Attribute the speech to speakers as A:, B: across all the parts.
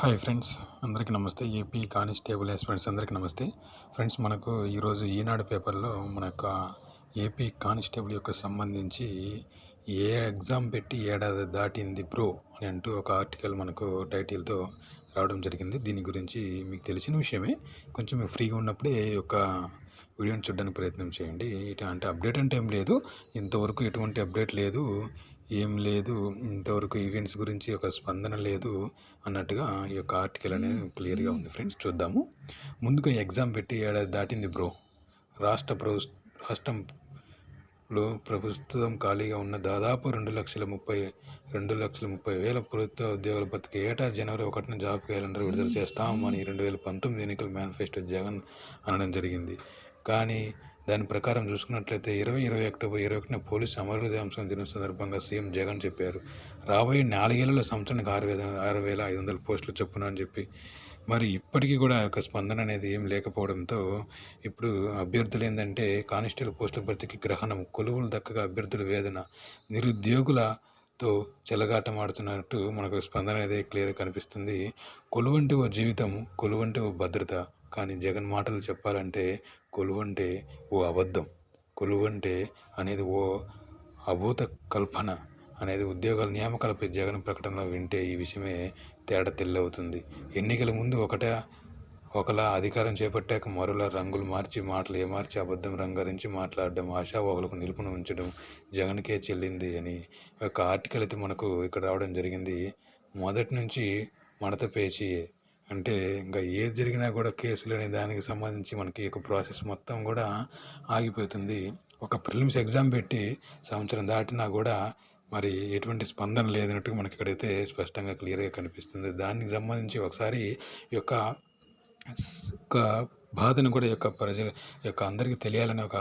A: Hi friends అందరికీ నమస్తే. AP constable friends అందరికీ నమస్తే. ఫ్రెండ్స్ మనకు ఈరోజు ఈనాడు పేపర్లో మన యొక్క ఏపీ కానిస్టేబుల్ యొక్క సంబంధించి ఏ ఎగ్జామ్ పెట్టి ఏడాది దాటింది బ్రో అని అంటూ ఒక ఆర్టికల్ మనకు టైటిల్తో రావడం జరిగింది. దీని గురించి మీకు తెలిసిన విషయమే. కొంచెం మీకు ఫ్రీగా ఉన్నప్పుడే ఈ యొక్క వీడియోని చూడడానికి ప్రయత్నం చేయండి. ఇటు అంటే అప్డేట్ అంటే ఏం లేదు. ఇంతవరకు ఎటువంటి అప్డేట్ లేదు. ఏం లేదు ఇంతవరకు ఈవెంట్స్ గురించి ఒక స్పందన లేదు అన్నట్టుగా ఈ యొక్క ఆర్టికల్ అనేది క్లియర్గా ఉంది ఫ్రెండ్స్ చూద్దాము. ముందుగా ఎగ్జామ్ పెట్టి ఏడాది దాటింది బ్రో రాష్ట్ర ప్రభు రాష్ట్రంలో ప్రస్తుతం ఖాళీగా ఉన్న దాదాపు రెండు లక్షల ముప్పై రెండు లక్షల ముప్పై వేల ప్రభుత్వ ఉద్యోగుల భర్తీకి ఏటా జనవరి ఒకటిన జాబ్ క్యాలెండర్ విడుదల చేస్తామని రెండు వేల పంతొమ్మిది ఎన్నికల మేనిఫెస్టో జగన్ అనడం జరిగింది. కానీ దాని ప్రకారం చూసుకున్నట్లయితే ఇరవై ఇరవై అక్టోబర్ ఇరవై ఒకటిన పోలీసు అమరవీరాంశం దినం సందర్భంగా సీఎం జగన్ చెప్పారు. రాబోయే నాలుగేళ్ళలో సంవత్సరానికి ఆరు వేల ఆరు వేల ఐదు వందల పోస్టులు చొప్పున అని చెప్పి. మరి ఇప్పటికీ కూడా ఒక స్పందన అనేది ఏం లేకపోవడంతో ఇప్పుడు అభ్యర్థులు ఏంటంటే కానిస్టేబుల్ పోస్టుల భర్తీకి గ్రహణం కొలువులు దక్కగా అభ్యర్థుల వేదన నిరుద్యోగులతో చెలగాటమాడుతున్నట్టు మనకు స్పందన అనేది క్లియర్ కనిపిస్తుంది. కొలువంటి ఓ జీవితం కొలువంటి ఓ భద్రత కానీ జగన్ మాటలు చెప్పాలంటే కొలువంటే ఓ అబద్ధం. కొలువంటే అనేది ఓ అభూత కల్పన అనేది ఉద్యోగాల నియామకాలపై జగన్ ప్రకటనలో వింటే ఈ విషయమే తేడా తెల్లవుతుంది. ఎన్నికల ముందు ఒకటే ఒకలా అధికారం చేపట్టాక మరోలా రంగులు మార్చి మాటలు ఏమార్చి అబద్ధం రంగరించి మాట్లాడడం ఆశావాహులకు నిలుపున ఉంచడం జగన్కే చెల్లింది అని ఒక ఆర్టికల్ అయితే మనకు ఇక్కడ రావడం జరిగింది. మొదటి నుంచి మడత పేచి అంటే ఇంకా ఏది జరిగినా కూడా కేసులు అనే దానికి సంబంధించి మనకి ఒక ప్రాసెస్ మొత్తం కూడా ఆగిపోతుంది. ఒక ప్రిలిమ్స్ ఎగ్జామ్ పెట్టి సంవత్సరం దాటినా కూడా మరి ఎటువంటి స్పందన లేదన్నట్టుగా మనకి ఇక్కడైతే స్పష్టంగా క్లియర్గా కనిపిస్తుంది. దానికి సంబంధించి ఒకసారి ఈ యొక్క యొక్క బాధను కూడా యొక్క ప్రజల యొక్క అందరికీ తెలియాలని ఒక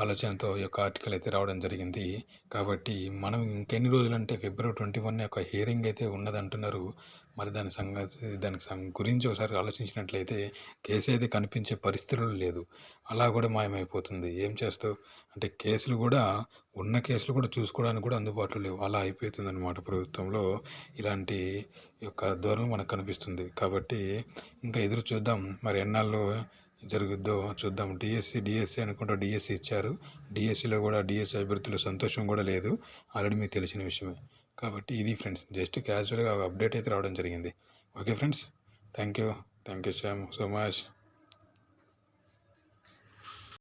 A: ఆలోచనతో ఈ యొక్క ఆర్టికల్ అయితే రావడం జరిగింది. కాబట్టి మనం ఇంకెన్ని రోజులంటే ఫిబ్రవరి ట్వంటీ వన్ యొక్క హియరింగ్ అయితే ఉన్నదంటున్నారు. మరి దాని సంగతి దాని గురించి ఒకసారి ఆలోచించినట్లయితే కేసు అయితే కనిపించే పరిస్థితులు లేదు. అలా కూడా మాయమైపోతుంది. ఏం చేస్తావు? అంటే కేసులు కూడా ఉన్న కేసులు కూడా చూసుకోవడానికి కూడా అందుబాటులో లేవు. అలా అయిపోతుంది అనమాట ప్రభుత్వంలో ఇలాంటి యొక్క ధోరణి మనకు కనిపిస్తుంది. కాబట్టి ఇంకా ఎదురు చూద్దాం. మరి ఎన్నాళ్ళు జరుగుద్దో చూద్దాం. డిఎస్సి డిఎస్సి అనుకుంటా డిఎస్సి ఇచ్చారు. డిఎస్సిలో కూడా డిఎస్సి అభ్యర్థులు సంతోషం కూడా లేదు. ఆల్రెడీ మీకు తెలిసిన విషయమే. కాబట్టి ఇది ఫ్రెండ్స్ జస్ట్ క్యాజువల్గా అప్డేట్ అయితే రావడం జరిగింది. Okay friends thank you thank you so so much